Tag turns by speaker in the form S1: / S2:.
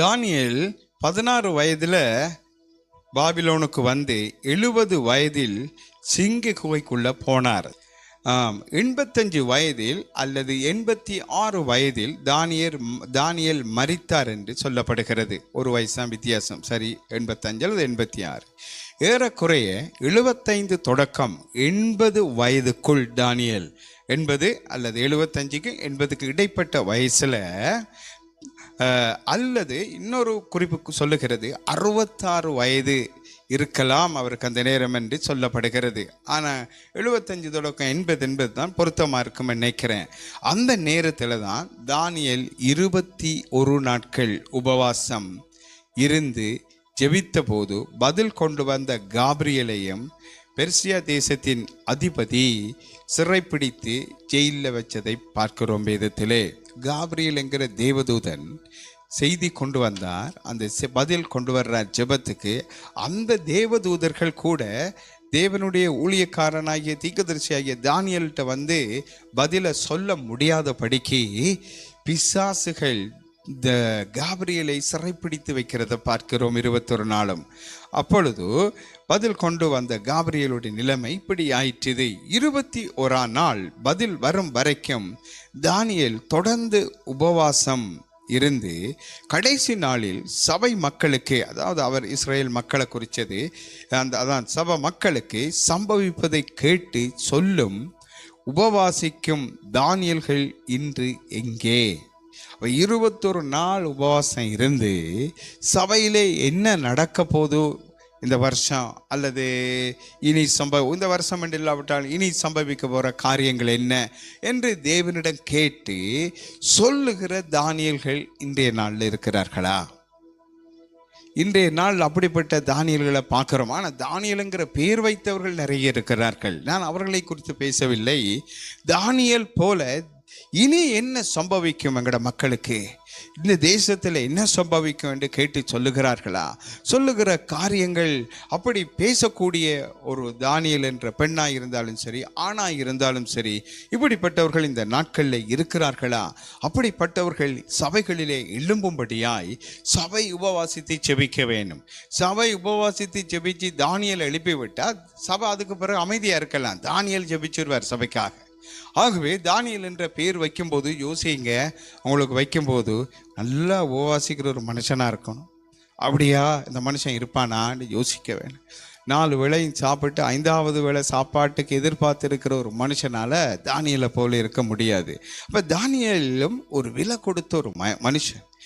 S1: Daniel பதினாறு வயதில் பாபிலோனுக்கு வந்து எழுபது வயதில் சிங்க குகைக்குள்ள போனார். ஆம் எண்பத்தஞ்சு வயதில் அல்லது எண்பத்தி ஆறு வயதில் தானியர் தானியல் மரித்தார் என்று சொல்லப்படுகிறது. ஒரு வயசு வித்தியாசம். சரி எண்பத்தஞ்சு அல்லது எண்பத்தி ஆறு. ஏறக்குறைய எழுபத்தைந்து தொடக்கம் எண்பது வயதுக்குள் தானியல். எண்பது அல்லது எழுபத்தஞ்சுக்கு எண்பதுக்கு இடைப்பட்ட வயசில் அல்லது இன்னொரு குறிப்பு சொல்லுகிறது அறுபத்தாறு வயது இருக்கலாம் அவருக்கு அந்த நேரம் என்று சொல்லப்படுகிறது. ஆனால் எழுபத்தஞ்சு தொடக்கம் எண்பது என்பது தான் பொருத்தமாக இருக்கும் நினைக்கிறேன். அந்த நேரத்தில் தான் தானியல் இருபத்தி ஒரு நாட்கள் உபவாசம் இருந்து ஜெபித்த போது பதில் கொண்டு வந்த காபிரியலையும் பெர்சியா தேசத்தின் அதிபதி சிறைப்பிடித்து ஜெயிலில் வச்சதை பார்க்கிறோம் வேதத்திலே. காபிரியல் என்கிற தேவதூதன் செய்தி கொண்டு வந்தார். அந்த பதில் கொண்டு வர்ற ஜெபத்துக்கு. அந்த தேவதூதர்கள் கூட தேவனுடைய ஊழியக்காரனாகிய தீர்க்கதரிசியாகிய தானியல்கிட்ட வந்து பதிலை சொல்ல முடியாதபடிக்கு பிசாசுகள் இந்த காபிரியலை சிறைப்பிடித்து வைக்கிறத பார்க்கிறோம் இருபத்தொரு நாளும். அப்பொழுது பதில் கொண்டு வந்த காபிரியலுடைய நிலைமை இப்படி ஆயிற்றுது இருபத்தி ஓராம் நாள் பதில் வரும் வரைக்கும் தானியல் தொடர்ந்து உபவாசம் இருந்து கடைசி நாளில் சபை மக்களுக்கு அதாவது அவர் இஸ்ரேல் மக்களை குறித்தது அந்த அதான் சபை மக்களுக்கு சம்பவிப்பதை கேட்டு சொல்லும் உபவாசிக்கும் தானியல்கள் இன்று எங்கே? இருபத்தொரு நாள் உபவாசம் இருந்து சபையிலே என்ன நடக்க போதோ இந்த வருஷம் அல்லது இனி சம்பவ இந்த வருஷம் என்று இல்லாவிட்டால் இனி சம்பவிக்க போகிற காரியங்கள் என்ன? என்று தேவனிடம் கேட்டு சொல்லுகிற தானியல்கள் இன்றைய நாளில் இருக்கிறார்களா? இன்றைய நாள் அப்படிப்பட்ட தானியல்களை பார்க்குறோம். ஆனால் தானியலுங்கிற பேர் வைத்தவர்கள் நிறைய இருக்கிறார்கள். நான் அவர்களை குறித்து பேசவில்லை. தானியல் போல இனி என்ன சம்பவிக்கும் எங்கட மக்களுக்கு? இந்த தேசத்தில் என்ன சம்பவிக்கும் என்று கேட்டு சொல்லுகிறார்களா? சொல்லுகிற காரியங்கள் அப்படி பேசக்கூடிய ஒரு தானியல் என்ற பெண்ணாக இருந்தாலும் சரி ஆணாக இருந்தாலும் சரி இப்படிப்பட்டவர்கள் இந்த நாட்களில் இருக்கிறார்களா? அப்படிப்பட்டவர்கள் சபைகளிலே எழும்பும்படியாய் சபை உபவாசித்து ஜெபிக்க வேண்டும். சபை உபவாசித்து ஜெபிச்சு தானியல் எழுப்பிவிட்டால் சபை அதுக்கு பிறகு அமைதியாக இருக்கலாம். தானியல் ஜெபிச்சிருவார் சபைக்காக. ஆகவே தானியல் என்ற பேர் வைக்கும்போது யோசிங்க அவங்களுக்கு வைக்கும்போது நல்லா உபவாசிக்கிற ஒரு மனுஷனாக இருக்கணும். அப்படியா? இந்த மனுஷன் இருப்பானான்னு யோசிக்க வேணும். நாலு வேளையும் சாப்பிட்டு ஐந்தாவது வேளை சாப்பாட்டுக்கு எதிர்பார்த்துருக்கிற ஒரு மனுஷனால் தானியலை போல இருக்க முடியாது. அப்போ தானியலும் ஒரு விலை கொடுத்த ஒரு ம மனுஷன்.